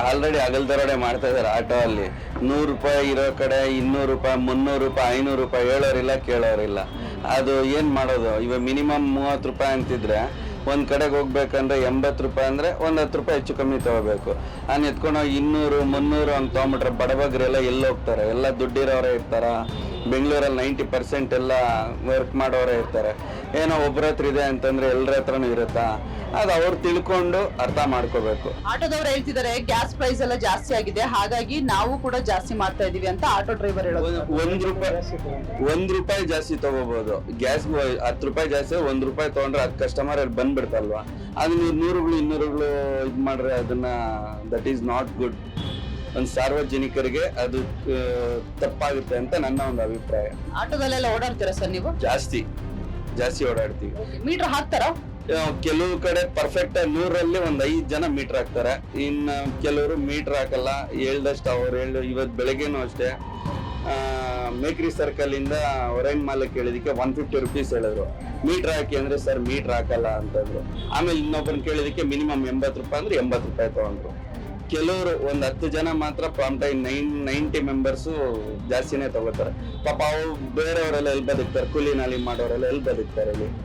Already ಅಗಲ್ದರೋಡೆ ಮಾಡ್ತಾ ಇದಾರೆ auto ಅಲ್ಲಿ. ನೂರು ರೂಪಾಯಿ ಇರೋ ಕಡೆ ಇನ್ನೂರು ರೂಪಾಯಿ, ಮುನ್ನೂರು ರೂಪಾಯಿ, ಐನೂರು ರೂಪಾಯಿ ಹೇಳೋರಿಲ್ಲ, ಕೇಳೋರಿಲ್ಲ. ಅದು ಏನ್ ಮಾಡೋದು? ಇವಾಗ ಮಿನಿಮಮ್ ಮೂವತ್ತು ರೂಪಾಯಿ ಅಂತಿದ್ರೆ ಒಂದ್ ಕಡೆಗೆ ಹೋಗ್ಬೇಕಂದ್ರೆ ಎಂಬತ್ತು ರೂಪಾಯಿ ಅಂದ್ರೆ ಒಂದ್ ಹತ್ತು ರೂಪಾಯಿ ಹೆಚ್ಚು ಕಮ್ಮಿ ತಗೋಬೇಕು. ನಾನು ಎತ್ಕೊಂಡು ಇನ್ನೂರು, ಮುನ್ನೂರು ಹಂಗೆ ತೊಗೊಂಬಿಟ್ರೆ ಬಡಬಗ್ರೆಲ್ಲ ಎಲ್ಲಿ ಹೋಗ್ತಾರೆ? ಎಲ್ಲ ದುಡ್ಡಿರೋರೇ ಇರ್ತಾರ? ಬೆಂಗಳೂರಲ್ಲಿ ನೈಂಟಿ ಪರ್ಸೆಂಟ್ ಎಲ್ಲ ವರ್ಕ್ ಮಾಡೋರೇ ಇರ್ತಾರೆ. ಏನೋ ಒಬ್ಬರ ಹತ್ರ ಇದೆ ಅಂತಂದ್ರೆ ಎಲ್ಲರ ಹತ್ರನೂ ಇರುತ್ತಾ? ಅದು ಅವ್ರು ತಿಳ್ಕೊಂಡು ಅರ್ಥ ಮಾಡ್ಕೋಬೇಕು. ಆಟೋದವ್ರು ಹೇಳ್ತಿದ್ದಾರೆ ಗ್ಯಾಸ್ ಪ್ರೈಸ್ ಎಲ್ಲ ಜಾಸ್ತಿ ಆಗಿದೆ ಹಾಗಾಗಿ ನಾವು ಕೂಡ ಜಾಸ್ತಿ ಮಾಡ್ತಾ ಇದೀವಿ ಅಂತ ಆಟೋ ಡ್ರೈವರ್ ಹೇಳೋದು. ಒಂದ್- ರೂಪಾಯಿ ಒಂದ್ ರೂಪಾಯಿ ಜಾಸ್ತಿ ತಗೋಬಹುದು ಗ್ಯಾಸ್ ಹತ್ತು ರೂಪಾಯಿ ಜಾಸ್ತಿ ಒಂದ್ ರೂಪಾಯಿ ತಗೊಂಡ್ರೆ ಹತ್ತು ಕಸ್ಟಮರ್ ಅಲ್ಲಿ ಬಂದ್ಬಿಡ್ತಲ್ವಾ? ಅದು ನೀವು ನೂರುಗಳು ಇನ್ನೂರುಗಳು ಇದ್ ಮಾಡ್ರೆ ಅದನ್ನ ದಟ್ ಈಸ್ ನಾಟ್ ಗುಡ್ ಒಂದ್ ಸಾರ್ವಜನಿಕರಿಗೆ ಅದು ತಪ್ಪಾಗುತ್ತೆ ಅಂತ ನನ್ನ ಒಂದು ಅಭಿಪ್ರಾಯ. ಆಟೋದಲ್ಲೆಲ್ಲ ಓಡಾಡ್ತೀರಾ ಸರ್ ನೀವು? ಜಾಸ್ತಿ ಜಾಸ್ತಿ ಓಡಾಡ್ತೀವಿ. ಮೀಟರ್ ಹಾಕ್ತಾರಾ? ಕೆಲವು ಕಡೆ ಪರ್ಫೆಕ್ಟ್ ನೂರಲ್ಲಿ ಒಂದ್ ಐದ್ ಜನ ಮೀಟರ್ ಹಾಕ್ತಾರೆ. ಇನ್ನ ಕೆಲವರು ಮೀಟರ್ ಹಾಕಲ್ಲ ಹೇಳ್ದಷ್ಟು ಅವ್ರು ಹೇಳ ಇವತ್ತು ಬೆಳಗ್ಗೆನೂ ಅಷ್ಟೇ. ಮೇಕ್ರಿ ಸರ್ಕಲ್ ಇಂದ ಹೊರೈನ್ ಮಾಲಕ್ ಕೇಳಿದಕ್ಕೆ ಒನ್ ಫಿಫ್ಟಿ ರುಪೀಸ್ ಹೇಳಿದ್ರು. ಮೀಟರ್ ಹಾಕಿ ಅಂದ್ರೆ ಸರ್ ಮೀಟರ್ ಹಾಕಲ್ಲ ಅಂತಂದ್ರು. ಆಮೇಲೆ ಇನ್ನೊಬ್ಬರನ್ನ ಕೇಳಿದಕ್ಕೆ ಮಿನಿಮಮ್ ಎಂಬತ್ತು ರೂಪಾಯಿ ಅಂದ್ರೆ ಎಂಬತ್ತು ರೂಪಾಯಿ ತಗೊಂಡ್ರು. ಕೆಲವರು ಒಂದ್ ಹತ್ತು ಜನ ಮಾತ್ರ ಪ್ರಾಂಪ್ಟ್ ನೈನ್ ನೈಂಟಿ ಮೆಂಬರ್ಸು ಜಾಸ್ತಿನೇ ತಗೋತಾರೆ. ಪಾಪ ಅವು ಬೇರೆಯವರೆಲ್ಲ ಎಲ್ಲಿ ಬದುಕ್ತಾರೆ? ಕೂಲಿ ನಾಲಿ ಮಾಡೋರೆಲ್ಲ ಎಲ್ಲಿ ಬದುಕ್ತಾರೆ ಇಲ್ಲಿ?